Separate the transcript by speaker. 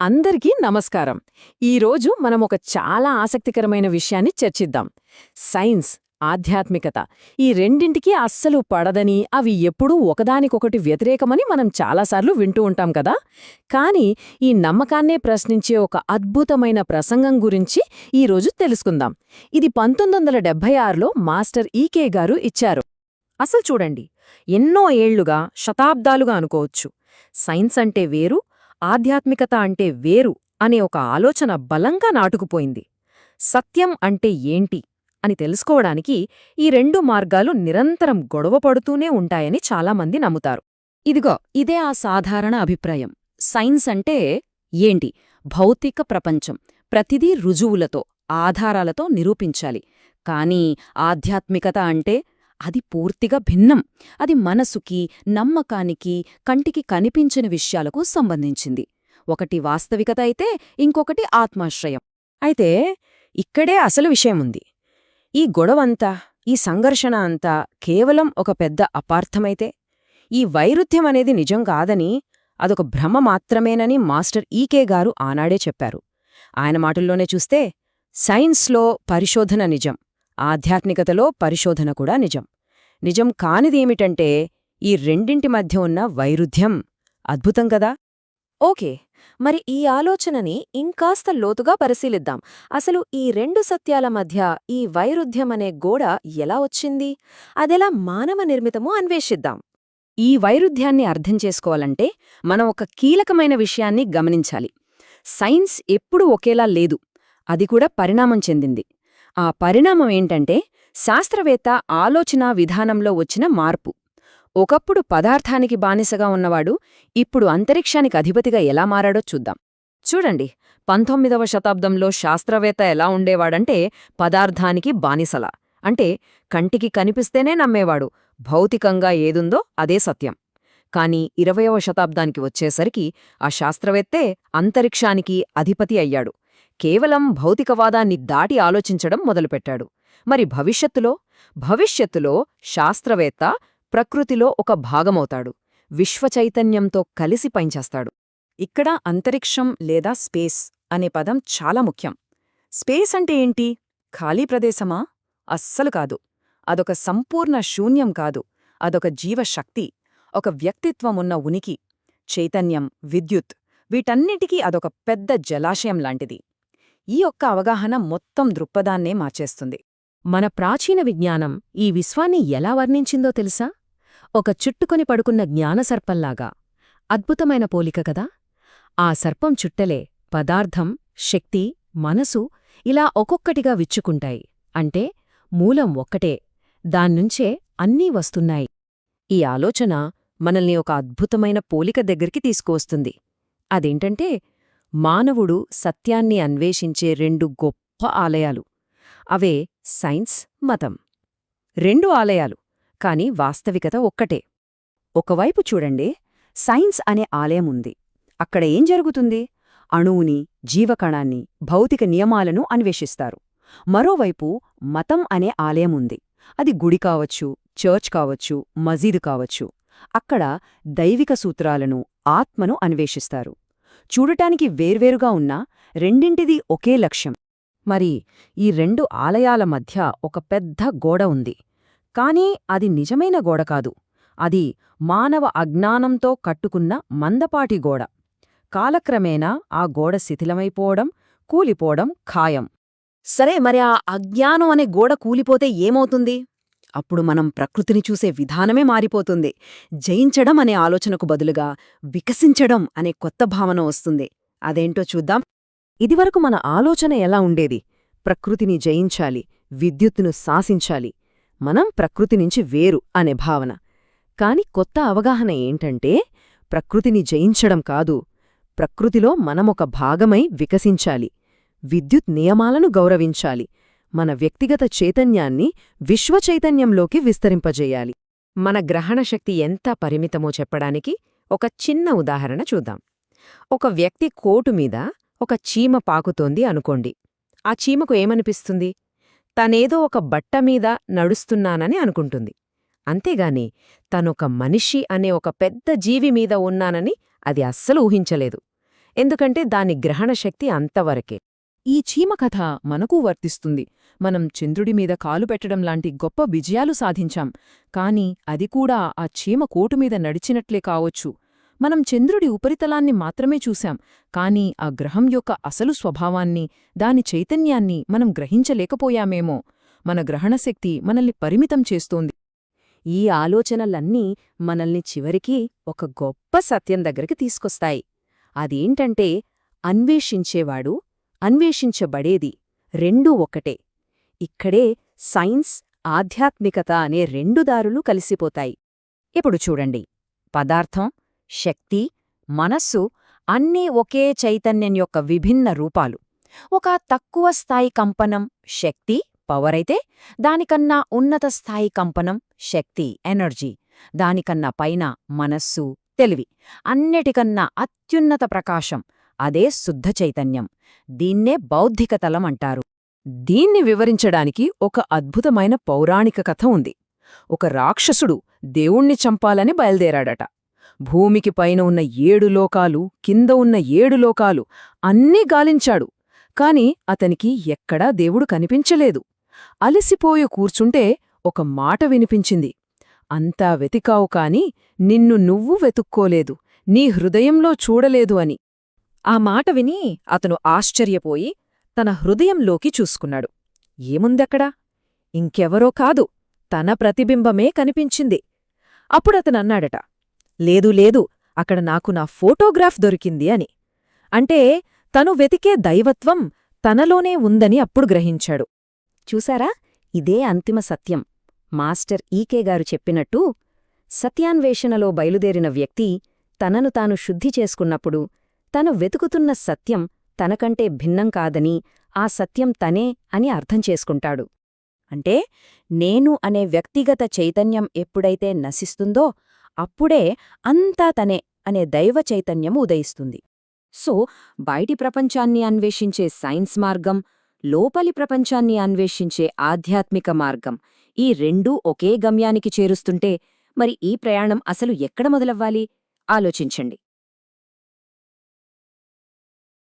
Speaker 1: అందరికీ నమస్కారం. ఈరోజు మనం ఒక చాలా ఆసక్తికరమైన విషయాన్ని చర్చిద్దాం. సైన్స్ ఆధ్యాత్మికత ఈ రెండింటికి అస్సలు పడదని అవి ఎప్పుడూ ఒకదానికొకటి వ్యతిరేకమని మనం చాలాసార్లు వింటూ ఉంటాం కదా? కానీ ఈ నమ్మకాన్నే ప్రశ్నించే ఒక అద్భుతమైన ప్రసంగం గురించి ఈరోజు తెలుసుకుందాం. ఇది పంతొమ్మిది వందల డెబ్బై ఆరులో మాస్టర్ ఈకే గారు ఇచ్చారు. అసలు చూడండి ఎన్నో ఏళ్ళుగా శతాబ్దాలుగా అనుకోవచ్చు. సైన్స్ అంటే వేరు ఆధ్యాత్మికత అంటే వేరు అనే ఒక ఆలోచన బలంగా నాటుకుపోయింది. సత్యం అంటే ఏంటి అని తెలుసుకోవడానికి ఈ రెండు మార్గాలు నిరంతరం గొడవపడుతూనే ఉంటాయని చాలామంది నమ్ముతారు.
Speaker 2: ఇదిగో ఇదే ఆ సాధారణ అభిప్రాయం. సైన్స్ అంటే ఏంటి? భౌతిక ప్రపంచం. ప్రతిదీ రుజువులతో ఆధారాలతో నిరూపించాలి. కానీ ఆధ్యాత్మికత అంటే అది పూర్తిగా భిన్నం. అది మనసుకి నమ్మకానికి కంటికి కనిపించని విషయాలకు సంబంధించింది. ఒకటి వాస్తవికత అయితే ఇంకొకటి ఆత్మాశ్రయం.
Speaker 1: అయితే ఇక్కడే అసలు విషయముంది ఈ గొడవంతా ఈ సంఘర్షణ అంతా కేవలం ఒక పెద్ద అపార్థమైతే ఈ వైరుధ్యం అనేది నిజం కాదని అదొక భ్రమ మాత్రమేనని మాస్టర్ ఈకే గారు ఆనాడే చెప్పారు. ఆయన మాటల్లోనే చూస్తే సైన్స్లో పరిశోధన నిజం. ఆధ్యాత్మికతలో పరిశోధన కూడా నిజం. నిజం కానిదేమిటంటే ఈ రెండింటి మధ్య ఉన్న వైరుధ్యం అద్భుతం కదా? ఓకే. మరి ఈ ఆలోచనని ఇంకాస్త లోతుగా పరిశీలిద్దాం. అసలు ఈ రెండు సత్యాల మధ్య ఈ వైరుధ్యం అనే గోడ ఎలా వచ్చింది? అదెలా మానవ నిర్మితమో అన్వేషిద్దాం.
Speaker 2: ఈ వైరుధ్యాన్ని అర్థం చేసుకోవాలంటే మనం ఒక కీలకమైన విషయాన్ని గమనించాలి. సైన్స్ ఎప్పుడూ ఒకేలా లేదు. అది కూడా పరిణామం చెందింది. ఆ పరిణామం ఏంటంటే శాస్త్రవేత్త ఆలోచనా విధానంలో వచ్చిన మార్పు. ఒకప్పుడు పదార్థానికి బానిసగా ఉన్నవాడు ఇప్పుడు అంతరిక్షానికి అధిపతిగా ఎలా మారాడో చూద్దాం. చూడండి పంతొమ్మిదవ శతాబ్దంలో శాస్త్రవేత్త ఎలా ఉండేవాడంటే పదార్థానికి బానిసలా. అంటే కంటికి కనిపిస్తేనే నమ్మేవాడు భౌతికంగా ఏదుందో అదే సత్యం. కాని ఇరవయవ శతాబ్దానికి వచ్చేసరికి ఆ శాస్త్రవేత్తే అంతరిక్షానికి అధిపతి అయ్యాడు. కేవలం భౌతికవాదాన్ని దాటి ఆలోచించడం మొదలుపెట్టాడు. మరి భవిష్యత్తులో? భవిష్యత్తులో శాస్త్రవేత్త ప్రకృతిలో ఒక భాగమవుతాడు. విశ్వచైతన్యంతో కలిసి పనిచేస్తాడు. ఇక్కడ అంతరిక్షం లేదా స్పేస్ అనే పదం చాలా ముఖ్యం. స్పేస్ అంటే ఏంటి? ఖాళీ ప్రదేశమా? అస్సలు కాదు. అదొక సంపూర్ణ శూన్యం కాదు. అదొక జీవశక్తి. ఒక వ్యక్తిత్వమున్న ఉనికి. చైతన్యం విద్యుత్ వీటన్నిటికీ అదొక పెద్ద జలాశయం లాంటిది. ఈ ఒక్క అవగాహన మొత్తం దృక్పథాన్నే మార్చేస్తుంది. మన ప్రాచీన విజ్ఞానం ఈ విశ్వాన్ని ఎలా వర్ణించిందో తెలుసా? ఒక చుట్టుకొని పడుకున్న జ్ఞానసర్పంలాగా అద్భుతమైన పోలిక కదా? ఆ సర్పం చుట్టలే పదార్థం శక్తి మనసు ఇలా ఒక్కొక్కటిగా విచ్చుకుంటాయి. అంటే మూలం ఒక్కటే దాన్నుంచే అన్నీ వస్తున్నాయి. ఈ ఆలోచన మనల్ని ఒక అద్భుతమైన పోలిక దగ్గరికి తీసుకువస్తుంది. అదేంటంటే మానవుడు సత్యాన్ని అన్వేషించే రెండు గొప్ప ఆలయాలు. అవే సైన్స్ మతం. రెండు ఆలయాలు కాని వాస్తవికత ఒక్కటే. ఒకవైపు చూడండి సైన్స్ అనే ఆలయం ఉంది. అక్కడ ఏం జరుగుతుంది? అణువుని జీవకణాన్ని భౌతిక నియమాలను అన్వేషిస్తారు. మరోవైపు మతం అనే ఆలయం ఉంది. అది గుడి కావచ్చు చర్చ్ కావచ్చు మజీదు కావచ్చు. అక్కడ దైవిక సూత్రాలను ఆత్మను అన్వేషిస్తారు. చూడటానికి వేర్వేరుగా ఉన్నా రెండింటిది ఒకే లక్ష్యం. మరి ఈ రెండు ఆలయాల మధ్య ఒక పెద్ద గోడ ఉంది. కాని అది నిజమైన గోడ కాదు. అది మానవ అజ్ఞానంతో కట్టుకున్న మందపాటి గోడ. కాలక్రమేణా ఆ గోడ శిథిలమైపోవడం కూలిపోవడం ఖాయం. సరే మరి ఆ అజ్ఞానం అనే గోడ కూలిపోతే ఏమవుతుంది? అప్పుడు మనం ప్రకృతిని చూసే విధానమే మారిపోతుంది. జయించడం అనే ఆలోచనకు బదులుగా వికసించడం అనే కొత్త భావన వస్తుంది. అదేంటో చూద్దాం. ఇదివరకు మన ఆలోచన ఎలా ఉండేది? ప్రకృతిని జయించాలి విద్యుత్తును శాసించాలి. మనం ప్రకృతి నుంచి వేరు అనే భావన. కాని కొత్త అవగాహన ఏంటంటే ప్రకృతిని జయించడం కాదు. ప్రకృతిలో మనమొక భాగమై వికసించాలి. విద్యుత్ నియమాలను గౌరవించాలి. మన వ్యక్తిగత చైతన్యాన్ని విశ్వచైతన్యంలోకి విస్తరింపజేయాలి. మన గ్రహణశక్తి ఎంత పరిమితమో చెప్పడానికి ఒక చిన్న ఉదాహరణ చూద్దాం. ఒక వ్యక్తి కోటు మీద ఒక చీమ పాకుతోంది అనుకోండి. ఆ చీమకు ఏమనిపిస్తుంది? తనేదో ఒక బట్టమీద నడుస్తున్నానని అనుకుంటుంది. అంతేగాని తనొక మనిషి అనే ఒక పెద్ద జీవి మీద ఉన్నానని అది అస్సలు ఊహించలేదు.
Speaker 1: ఎందుకంటే దాని గ్రహణ శక్తి అంతవరకే.
Speaker 3: ఈ చీమ కథ మనకు వర్తిస్తుంది. మనం చంద్రుడి మీద కాలు పెట్టడం లాంటి గొప్ప విజయాలు సాధించాం. కాని అది కూడా ఆ చీమ కోటు మీద నడిచినట్లే కావచ్చు. మనం చంద్రుడి ఉపరితలాన్ని మాత్రమే చూశాం. కాని ఆ గ్రహం యొక్క అసలు స్వభావాన్ని దాని చైతన్యాన్ని మనం గ్రహించలేకపోయామేమో. మన గ్రహణశక్తి మనల్ని పరిమితం చేస్తోంది.
Speaker 2: ఈ ఆలోచనలన్నీ మనల్ని చివరికి ఒక గొప్ప సత్యం దగ్గరికి తీసుకొస్తాయి. అదేంటంటే అన్వేషించేవాడు అన్వేషించబడేది రెండూ ఒకటే ఇక్కడే సైన్స్ ఆధ్యాత్మికత అనే రెండు దారులు కలిసిపోతాయి. ఇప్పుడు చూడండి. పదార్థం శక్తి మనస్సు అన్నీ ఒకే చైతన్యం యొక్క విభిన్న రూపాలు. ఒక తక్కువ స్థాయి కంపనం శక్తి పవర్ అయితే దానికన్నా ఉన్నత స్థాయి కంపనం శక్తి ఎనర్జీ. దానికన్నా పైన మనస్సు తెలివి. అన్నిటికన్నా అత్యున్నత ప్రకాశం. అదే శుద్ధ చైతన్యం. దీన్నే బౌద్ధికతలం అంటారు.
Speaker 3: దీన్ని వివరించడానికి ఒక అద్భుతమైన పౌరాణిక కథ ఉంది. ఒక రాక్షసుడు దేవుణ్ణి చంపాలని బయల్దేరాడట. భూమికి పైన ఉన్న ఏడు లోకాలు కింద ఉన్న ఏడు లోకాలు అన్నీ గాలించాడు. కాని అతనికి ఎక్కడా దేవుడు కనిపించలేదు. అలసిపోయి కూర్చుంటే ఒక మాట వినిపించింది. అంతా వెతికావు కాని నిన్ను నువ్వు వెతుక్కోలేదు. నీ హృదయంలో చూడలేదు అని.
Speaker 1: ఆ మాట విని అతను ఆశ్చర్యపోయి తన హృదయంలోకి చూసుకున్నాడు. ఏముందక్కడా? ఇంకెవరో కాదు తన ప్రతిబింబమే కనిపించింది. అప్పుడతనన్నాడట లేదు లేదు అక్కడ నాకు నా ఫోటోగ్రాఫ్ దొరికింది అని. అంటే తను వెతికే దైవత్వం తనలోనే ఉందని అప్పుడు గ్రహించాడు.
Speaker 2: చూసారా ఇదే అంతిమ సత్యం. మాస్టర్ ఈకే గారు చెప్పినట్టు సత్యాన్వేషణలో బయలుదేరిన వ్యక్తి తనను తాను శుద్ధి చేసుకున్నప్పుడు తను వెతుకుతున్న సత్యం తనకంటే భిన్నం కాదని ఆ సత్యం తనే అని అర్థం చేసుకుంటాడు. అంటే నేను అనే వ్యక్తిగత చైతన్యం ఎప్పుడైతే నశిస్తుందో అప్పుడే అంతా తనే అనే దైవ చైతన్యం ఉదయిస్తుంది. సో బయటి ప్రపంచాన్ని అన్వేషించే సైన్స్ మార్గం లోపలి ప్రపంచాన్ని అన్వేషించే ఆధ్యాత్మిక మార్గం ఈ రెండూ ఒకే గమ్యానికి చేరుస్తుంటే మరి ఈ ప్రయాణం అసలు ఎక్కడ మొదలవ్వాలి? ఆలోచించండి.